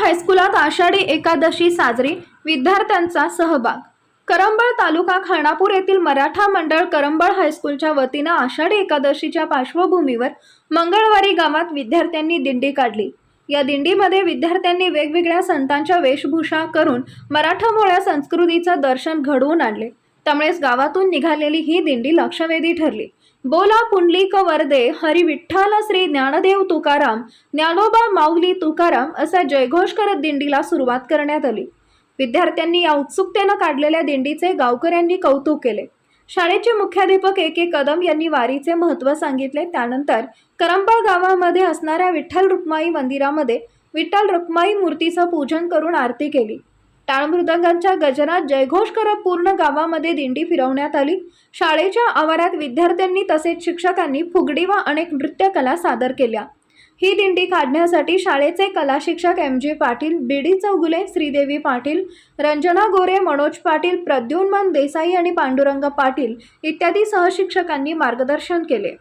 हायस्कुलात आषाढी एकादशी साजरी विद्यार्थ्यांचा सहभाग. करंबळ तालुका खानापूर येथील मराठा मंडळ करंबळ हायस्कूलच्या वतीनं आषाढी एकादशीच्या पार्श्वभूमीवर मंगळवारी गावात विद्यार्थ्यांनी दिंडी काढली. या दिंडीमध्ये विद्यार्थ्यांनी वेगवेगळ्या संतांच्या वेशभूषा करून मराठामोळ्या संस्कृतीचं दर्शन घडवून आणले. त्यामुळेच गावातून निघालेली ही दिंडी लक्षवेधी ठरली. बोला पुंडलिक वरदे हरी विठ्ठल श्री ज्ञानदेव तुकाराम ज्ञानोबा माऊली तुकाराम असा जयघोष करत दिंडीला सुरुवात करण्यात आली. विद्यार्थ्यांनी या उत्सुकतेनं काढलेल्या दिंडीचे गावकऱ्यांनी कौतुक केले. शाळेचे मुख्याध्यापक ए के कदम यांनी वारीचे महत्त्व सांगितले. त्यानंतर करंबळ गावामध्ये असणाऱ्या विठ्ठल रुक्माई मंदिरामध्ये विठ्ठल रुक्माई मूर्तीचं पूजन करून आरती केली. टाळमृदंगांच्या गजरात जयघोष करत पूर्ण गावामध्ये दिंडी फिरवण्यात आली. शाळेच्या आवारात विद्यार्थ्यांनी तसेच शिक्षकांनी फुगडी व अनेक नृत्यकला सादर केल्या. ही दिंडी काढण्यासाठी शाळेचे कला शिक्षक M J Patil B D Chougule Shridevi Patil Ranjana Gore Manoj Patil Pradyumna Desai आणि पांडुरंग पाटील इत्यादी सहशिक्षकांनी मार्गदर्शन केले.